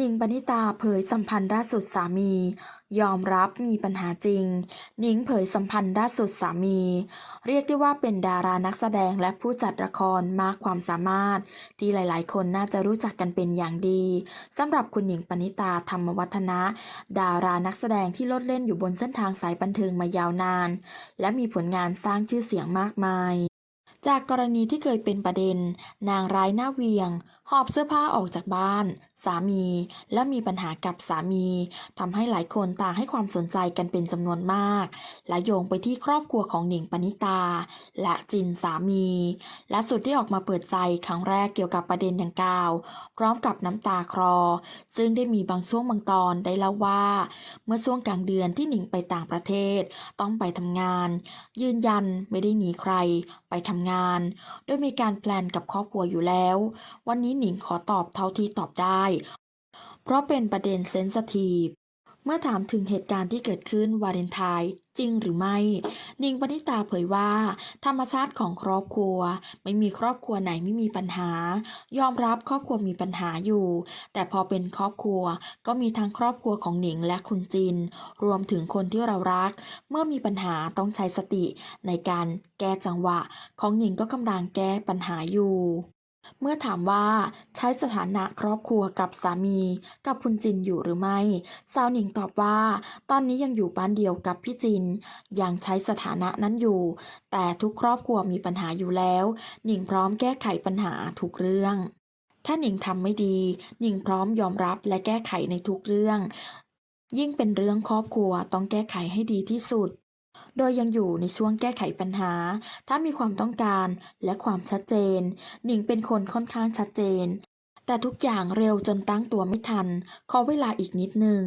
นิงปณิตาเผยสัมพันธ์ล่าสุดสามี ยอมรับมีปัญหาจริง นิงเผยสัมพันธ์ล่าสุดสามี เรียกได้ว่าเป็นดารานักแสดงและผู้จัดละครมากความสามารถ ที่หลายๆ คนน่าจะรู้จักกันเป็นอย่างดีสำหรับคุณหนิงปณิตาธรรมวัฒนะ ดารานักแสดงที่โลดเล่นอยู่บนเส้นทางสายบันเทิงมายาวนาน และมีผลงานสร้างชื่อเสียงมากมายจากกรณีที่เคยเป็นประเด็น นางร้ายหน้าเวียง หอบเสื้อผ้าออกจากบ้านสามี และมีปัญหากับสามีทำให้หลายคนต่างให้ความสนใจกันเป็นจำนวนมาก และโยงไปที่ครอบครัวของหนิงปณิตา และจินสามี และสุดที่ออกมาเปิดใจครั้งแรกเกี่ยวกับประเด็นดังกล่าว พร้อมกับน้ำตาคลอซึ่งได้มีบางช่วงบางตอนได้เล่าว่า เมื่อช่วงกลางเดือนที่หนิงไปต่างประเทศ ต้องไปทำงาน ยืนยันไม่ได้หนีใคร ไปทำงาน โดยมีการแพลนกับครอบครัวอยู่แล้ว วันนี้หนิงขอตอบเท่าที่ตอบได้เพราะเป็นประเด็นเซนสทีฟเมื่อถามถึงเหตุการณ์ที่เกิดขึ้นวาเลนไทน์จริงหรือไม่ นิงปณิตาเผยว่า ธรรมชาติของครอบครัว ไม่มีครอบครัวไหนไม่มีปัญหา ยอมรับครอบครัวมีปัญหาอยู่ แต่พอเป็นครอบครัวก็มีทั้งครอบครัวของหนิงและคุณจิน รวมถึงคนที่เรารัก เมื่อมีปัญหาต้องใช้สติในการแก้จังหวะ ของหนิงก็กำลังแก้ปัญหาอยู่ เมื่อถามว่าใช้สถานะครอบครัวกับสามีกับคุณจินอยู่หรือไม่ สาวหนิงตอบว่า ตอนนี้ยังอยู่บ้านเดียวกับพี่จิน ยังใช้สถานะนั้นอยู่ แต่ทุกครอบครัวมีปัญหาอยู่แล้ว หนิงพร้อมแก้ไขปัญหาทุกเรื่อง ถ้าหนิงทำไม่ดี หนิงพร้อมยอมรับและแก้ไขในทุกเรื่อง ยิ่งเป็นเรื่องครอบครัวต้องแก้ไขให้ดีที่สุด โดยยังอยู่ในช่วงแก้ไขปัญหา ถ้ามีความต้องการและความชัดเจน หนิงเป็นคนค่อนข้างชัดเจน แต่ทุกอย่างเร็วจนตั้งตัวไม่ทัน ขอเวลาอีกนิดนึง